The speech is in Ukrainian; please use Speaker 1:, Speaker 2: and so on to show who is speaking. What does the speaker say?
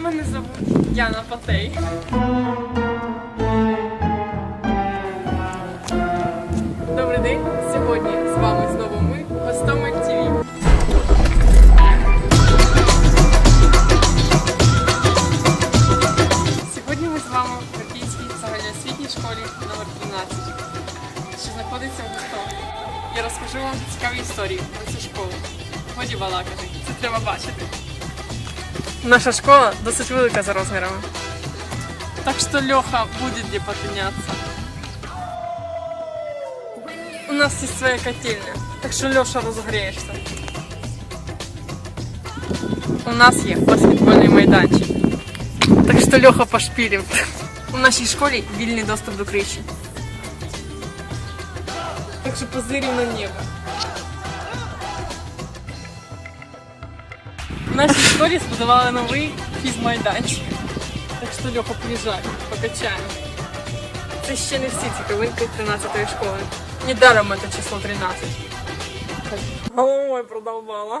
Speaker 1: Мене зовут Яна Патей. Добрий день. Сьогодні з вами знову ми, Гостомель ТВ. Сьогодні ми з вами в Київській загальноосвітній школі номер 12, що знаходиться в Гостомелі. Я розкажу вам цікаві історії про цю школу. Годі балакати, це треба бачити. Наша школа досить велика за розмірами. Так що Льоха буде де потиняться. У нас є своя котельня, так що Льоша розгрієшся. У нас є баскетбольний майданчик. Так що Льоха пошпілив. У нашій школі вільний доступ до криші. Так що позирів на небо. Нашій школі збудували новий фізмайданчик. Так що Льоха, приїжджай, покачаємо. Це ще не всі цікавинки 13-ї школи. Недаром це число 13. Головою продовбала.